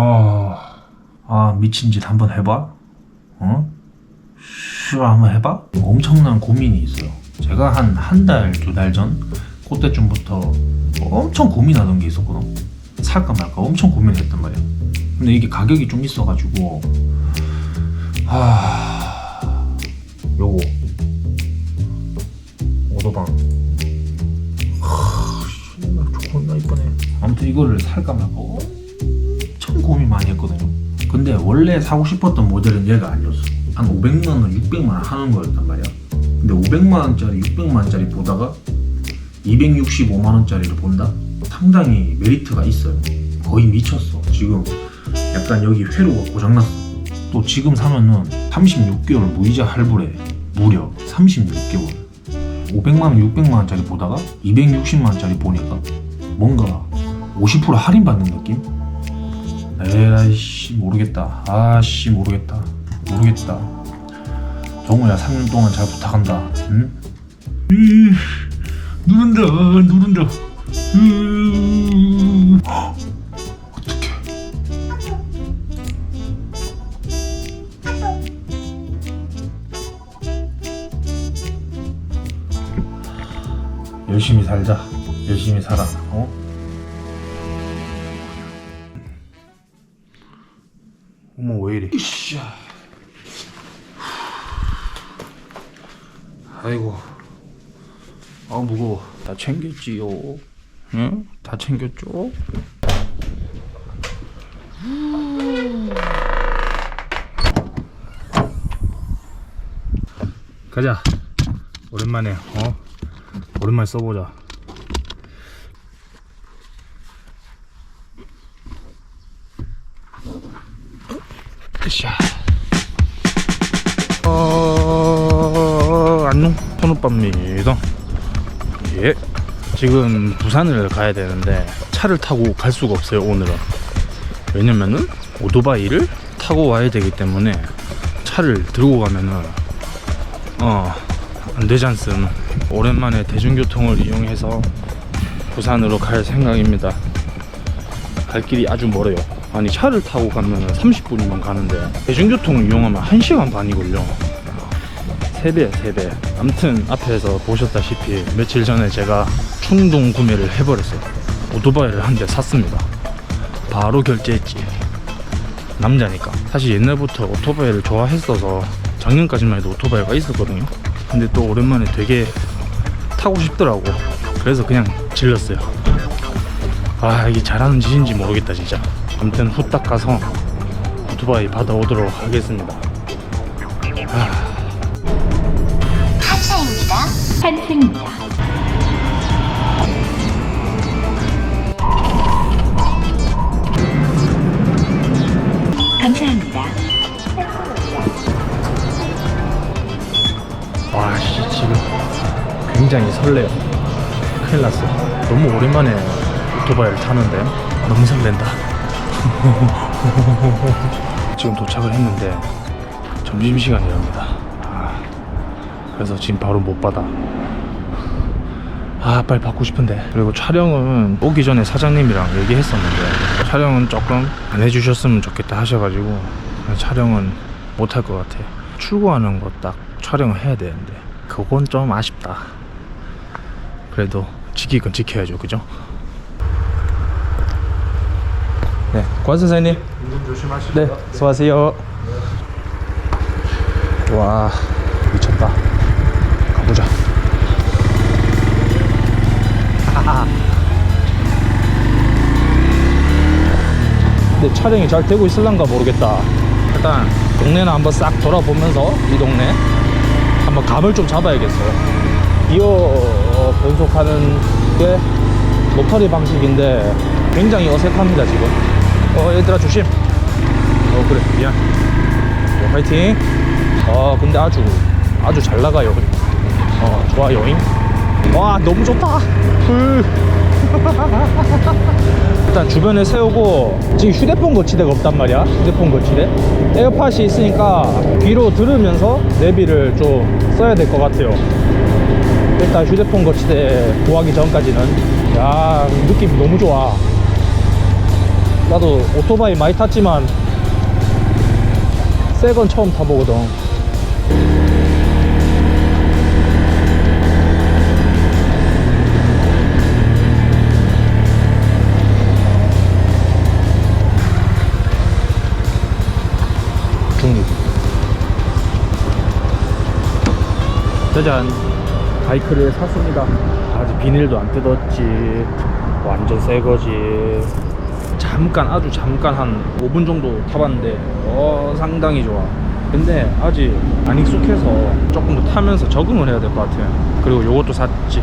아, 아 미친 짓 한번 해봐. 어? 슈 한번 해봐. 엄청난 고민이 있어요. 제가 한 한 달, 두 달 전 그때쯤부터 엄청 고민하던 게 있었거든. 살까 말까 엄청 고민했단 말이야. 근데 이게 가격이 좀 있어가지고 아 요거 오도방 하, 씨발 존나 이쁘네. 아무튼 이거를 살까 말까 고민 많이 했거든요. 근데 원래 사고 싶었던 모델은 얘가 아니었어. 한 500만 원, 600만 원 하는 거였단 말이야. 근데 500만 원짜리, 600만 원짜리 보다가 265만 원짜리를 본다? 상당히 메리트가 있어요. 거의 미쳤어. 지금 약간 여기 회로가 고장났어. 또 지금 사면은 36개월 무이자 할부래. 무려 36개월. 500만 원, 600만 원짜리 보다가 260만 원짜리 보니까 뭔가 50% 할인 받는 느낌? 에라이씨 모르겠다. 아씨 모르겠다. 모르겠다. 정우야 3년 동안 잘 부탁한다. 응? 으, 누른다 누른다. 으, 어떡해. 열심히 살자. 열심히 살아. 어? 어머 왜 이래? 이씨야. 아이고. 아 무거워. 다 챙겼지요. 응? 다 챙겼죠? 가자. 오랜만에 어? 오랜만에 써보자. 으쌰. 어, 안녕. 손오빠입니다. 예. 지금 부산을 가야 되는데 차를 타고 갈 수가 없어요, 오늘은. 왜냐면은 오토바이를 타고 와야 되기 때문에 차를 들고 가면은 어, 안 되지 않음. 오랜만에 대중교통을 이용해서 부산으로 갈 생각입니다. 갈 길이 아주 멀어요. 아니 차를 타고 가면 30분이면 가는데 대중교통을 이용하면 1시간 반이 걸려. 3배야 3배. 암튼 앞에서 보셨다시피 며칠 전에 제가 충동 구매를 해버렸어요. 오토바이를 한 대 샀습니다. 바로 결제했지. 남자니까. 사실 옛날부터 오토바이를 좋아했어서 작년까지만 해도 오토바이가 있었거든요. 근데 또 오랜만에 되게 타고 싶더라고. 그래서 그냥 질렀어요. 아 이게 잘하는 짓인지 모르겠다 진짜. 아무튼 후딱 가서 오토바이 받아오도록 하겠습니다. 한차입니다. 한층입니다. 감사합니다. 와씨 지금 굉장히 설레요. 큰일 났어. 너무 오랜만에 오토바이를 타는데 너무 설렌다. 지금 도착을 했는데 점심시간이랍니다. 아, 그래서 지금 바로 못 받아. 아 빨리 받고 싶은데 그리고 촬영은 오기 전에 사장님이랑 얘기했었는데 촬영은 조금 안 해주셨으면 좋겠다 하셔가지고 촬영은 못 할 것 같아 출고하는 거 딱 촬영을 해야 되는데 그건 좀 아쉽다 그래도 지킬 건 지켜야죠 그죠? 네, 권 선생님. 조심하시고 네, 수고하세요. 와 미쳤다. 가보자. 근데 촬영이 잘 되고 있을란가 모르겠다. 일단 동네는 한번 싹 돌아보면서 이 동네 한번 감을 좀 잡아야겠어요 기어 어, 변속하는 게 로터리 방식인데 굉장히 어색합니다 지금 어 얘들아 조심. 어 그래 미안. 어, 화이팅. 어 근데 아주 아주 잘 나가요. 어 좋아요잉. 와 너무 좋다. 으. 일단 주변에 세우고 지금 휴대폰 거치대가 없단 말이야 휴대폰 거치대. 에어팟이 있으니까 귀로 들으면서 내비를 좀 써야 될 것 같아요. 일단 휴대폰 거치대 구하기 전까지는. 야 느낌이 너무 좋아 나도 오토바이 많이 탔지만 새 건 처음 타보거든. 중립. 짜잔. 바이크를 샀습니다. 아직 비닐도 안 뜯었지. 완전 새 거지 잠깐 아주 잠깐 한 5분 정도 타봤는데 어 상당히 좋아. 근데 아직 안 익숙해서 조금 더 타면서 적응을 해야 될 것 같아요. 그리고 요것도 샀지.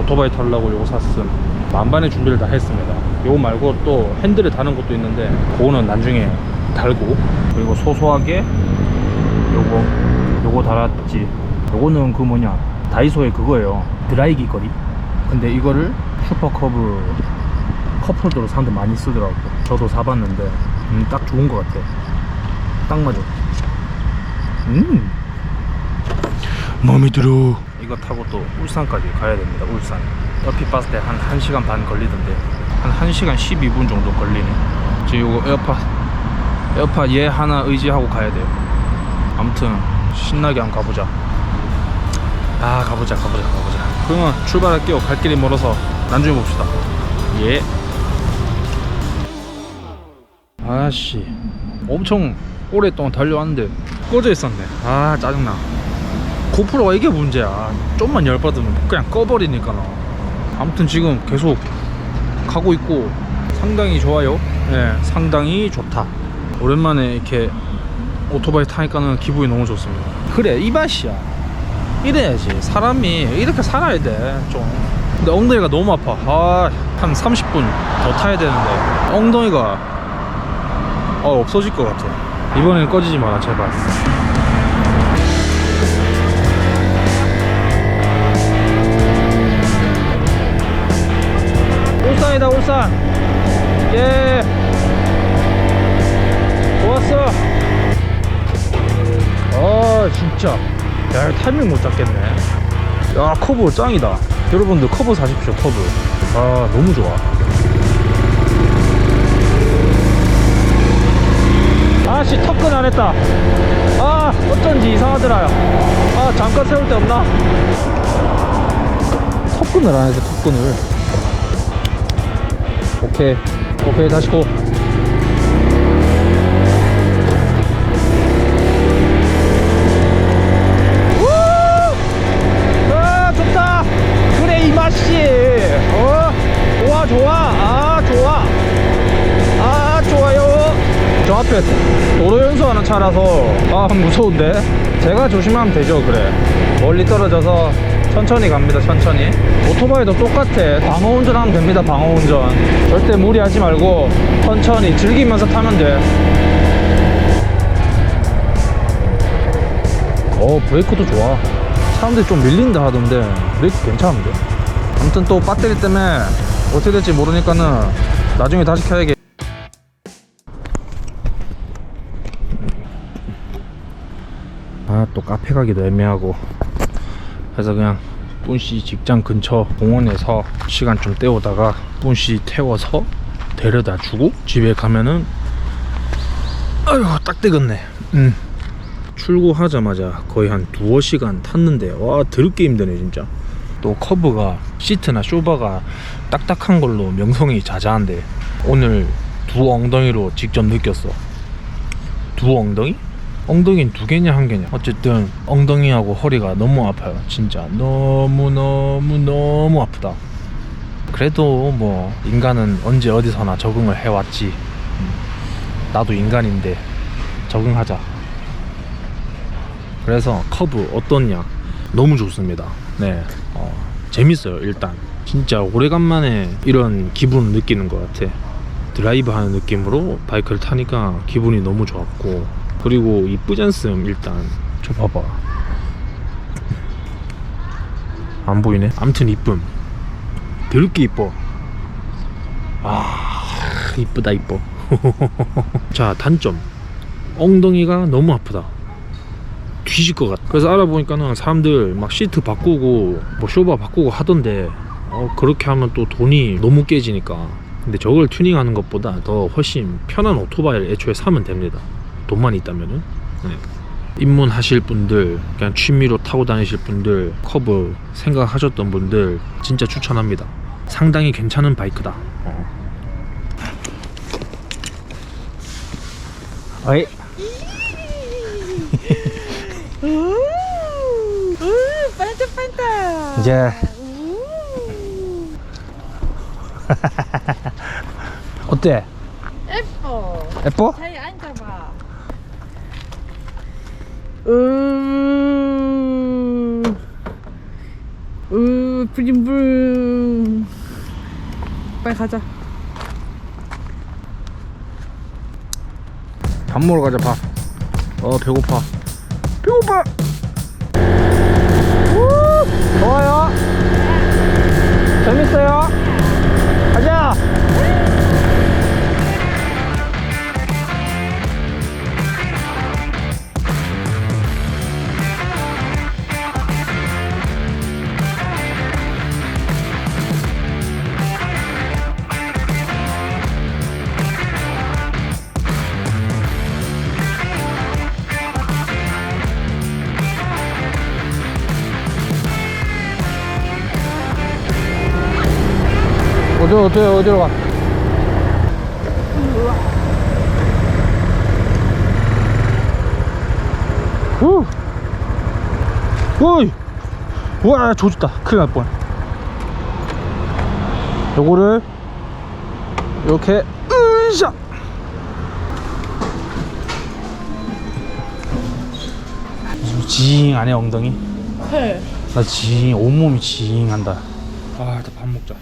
오토바이 타려고 요거 샀음. 만반의 준비를 다 했습니다. 요거 말고 또 핸들을 다는 것도 있는데 그거는 나중에 달고. 그리고 소소하게 요거 요거 달았지. 요거는 그 뭐냐? 다이소의 그거예요. 드라이기 거리. 근데 이거를 슈퍼커브 컵홀더로 사람들 많이 쓰더라고. 저도 사봤는데 음, 딱 좋은 것 같아. 딱 맞아. 음. 마음에 들어. 이거 타고 또 울산까지 가야 됩니다 울산. 얼핏 봤을 때 한 1시간 반 걸리던데 한 1시간 12분 정도 걸리네. 지금 이거 에어팟 에어팟 얘 하나 의지하고 가야 돼요. 아무튼 신나게 한번 가보자. 아 가보자 가보자 가보자. 그러면 출발할게요 갈 길이 멀어서 나중에 봅시다. 예 아씨 엄청 오랫동안 달려왔는데 꺼져 있었네. 아 짜증나. 고프로가 이게 문제야. 좀만 열받으면 그냥 꺼버리니까. 나 아무튼 지금 계속 가고 있고 상당히 좋아요. 네 상당히 좋다. 오랜만에 이렇게 오토바이 타니까는 기분이 너무 좋습니다. 그래 이 맛이야. 이래야지. 사람이 이렇게 살아야 돼좀. 근데 엉덩이가 너무 아파. 아한 30분 더 타야 되는데. 엉덩이가 어, 없어질 것 같아. 이번엔 꺼지지 마라 제발. 울산이다 울산. 예. 좋았어. 아 진짜. 야 타이밍 못 잡겠네. 야 커브 짱이다. 여러분들 커브 사십시오 커브. 아 너무 좋아 아씨 턱근 안 했다. 아 어쩐지 이상하더라요. 아 잠깐 세울 데 없나? 턱근을 안 해서 턱근을. 오케이. 오케이 다시 고. 우! 아 좋다. 그래 이 맛이. 어? 좋아 좋아. 아 좋아. 아 좋아요. 저 앞에 차라서 아 무서운데 제가 조심하면 되죠 그래 멀리 떨어져서 천천히 갑니다 천천히 오토바이도 똑같아 방어 운전하면 됩니다 방어 운전 절대 무리하지 말고 천천히 즐기면서 타면 돼 어, 브레이크도 좋아. 사람들이 좀 밀린다 하던데, 브레이크 괜찮은데? 아무튼 또 배터리 때문에 어떻게 될지 모르니까는 나중에 다시 켜야겠. 또 카페 가기도 애매하고. 그래서 그냥 뿐씨 직장 근처 공원에서 시간 좀 때우다가 뿐씨 태워서 데려다 주고 집에 가면은 아유 딱 되겠네 음. 출고하자마자 거의 한 두어 시간 탔는데 와 더럽게 힘드네 진짜 또 커브가 시트나 쇼바가 딱딱한 걸로 명성이 자자한데 오늘 두 엉덩이로 직접 느꼈어 두 엉덩이? 엉덩이는 두 개냐 한 개냐. 어쨌든 엉덩이하고 허리가 너무 아파요. 진짜 너무 너무 너무 아프다. 그래도 뭐 인간은 언제 어디서나 적응을 해왔지. 음, 나도 인간인데 적응하자. 그래서 커브 어떻냐? 너무 좋습니다. 네. 어, 재밌어요 일단. 진짜 오래간만에 이런 기분을 느끼는 것 같아. 드라이브 하는 느낌으로 바이크를 타니까 기분이 너무 좋았고 그리고 이쁘지 않음 일단. 저 봐봐. 안 보이네? 암튼 이쁨. 더럽게 이뻐. 아 이쁘다 이뻐. 자 단점. 엉덩이가 너무 아프다. 뒤질 것 같아. 그래서 알아보니까는 사람들 막 시트 바꾸고 뭐 쇼바 바꾸고 하던데 어, 그렇게 하면 또 돈이 너무 깨지니까. 근데 저걸 튜닝하는 것보다 더 훨씬 편한 오토바이를 애초에 사면 됩니다. 돈만 있다면은. 네. 입문하실 분들, 그냥 취미로 타고 다니실 분들, 커브 생각하셨던 분들 진짜 추천합니다. 상당히 괜찮은 바이크다. 어. 어이 우, 반짝반짝. 이제 어때? 예뻐. 예뻐? 자리 앉아봐. 우, 우, 부림부림. 빨리 가자. 밥 먹으러 가자 밥. 어 배고파. 배고파. 우! 좋아요. 재밌어요. 어디로 어디로 어디로 가? 우! 어이! 우와 조졌다 큰일 날 뻔. 요거를 이렇게 으쌰 징 안해 엉덩이? 해. 나 징, 온몸이 징한다. 아, 일단 밥 먹자.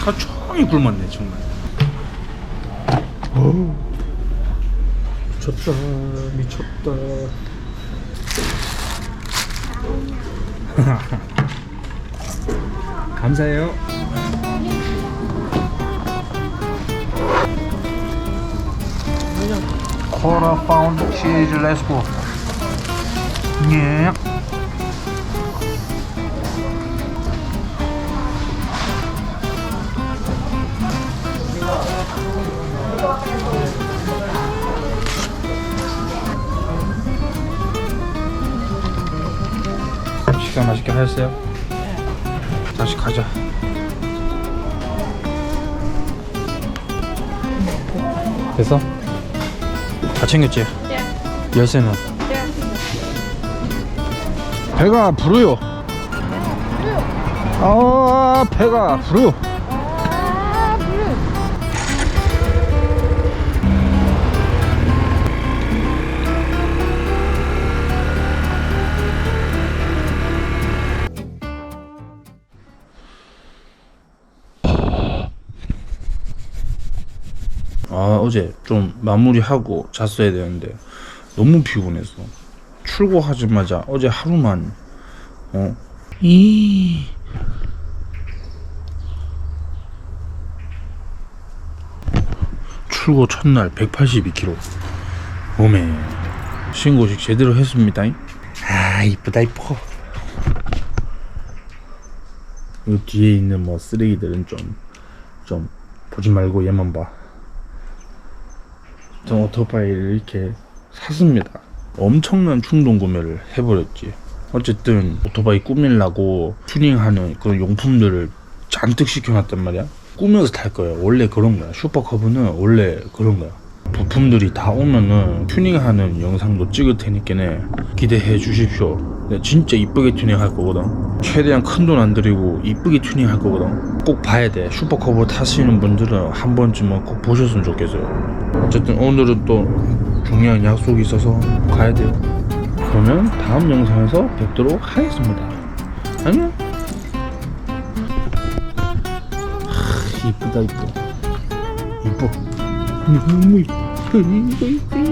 하루 종일 굶었네, 정말. 어우, 미쳤다, 미쳤다. 감사해요. 코라 파운드 치즈 레스고. 예. 하셨어요? 다시 가자. 됐어? 다 챙겼지? 예. 열쇠는? 예. 배가 부르요. 아, 배가 부르요. 어제 좀 마무리하고 잤어야 되는데 너무 피곤해서 출고하자마자 어제 하루만 어? 이. 출고 첫날 182kg 오메 신고식 제대로 했습니다. 아 이쁘다 이뻐. 이 뒤에 있는 뭐 쓰레기들은 좀 좀 보지 말고 얘만 봐 전 오토바이를 이렇게 샀습니다. 엄청난 충동 구매를 해버렸지. 어쨌든 오토바이 꾸밀라고 튜닝하는 그런 용품들을 잔뜩 시켜놨단 말이야. 꾸며서 탈 거야. 원래 그런 거야. 슈퍼커브는 원래 그런 거야. 부품들이 다 오면은 튜닝하는 영상도 찍을 테니까네 기대해 주십시오. 내가 진짜 이쁘게 튜닝할 거거든. 최대한 큰 돈 안 들이고 이쁘게 튜닝할 거거든. 꼭 봐야 돼. 슈퍼커브 타시는 분들은 한 번쯤은 꼭 보셨으면 좋겠어요. 어쨌든 오늘은 또 중요한 약속이 있어서 가야 돼요. 그러면 다음 영상에서 뵙도록 하겠습니다. 안녕. 하, 이쁘다 이뻐. 이뻐. 너무 이뻐. 이뻐 이뻐.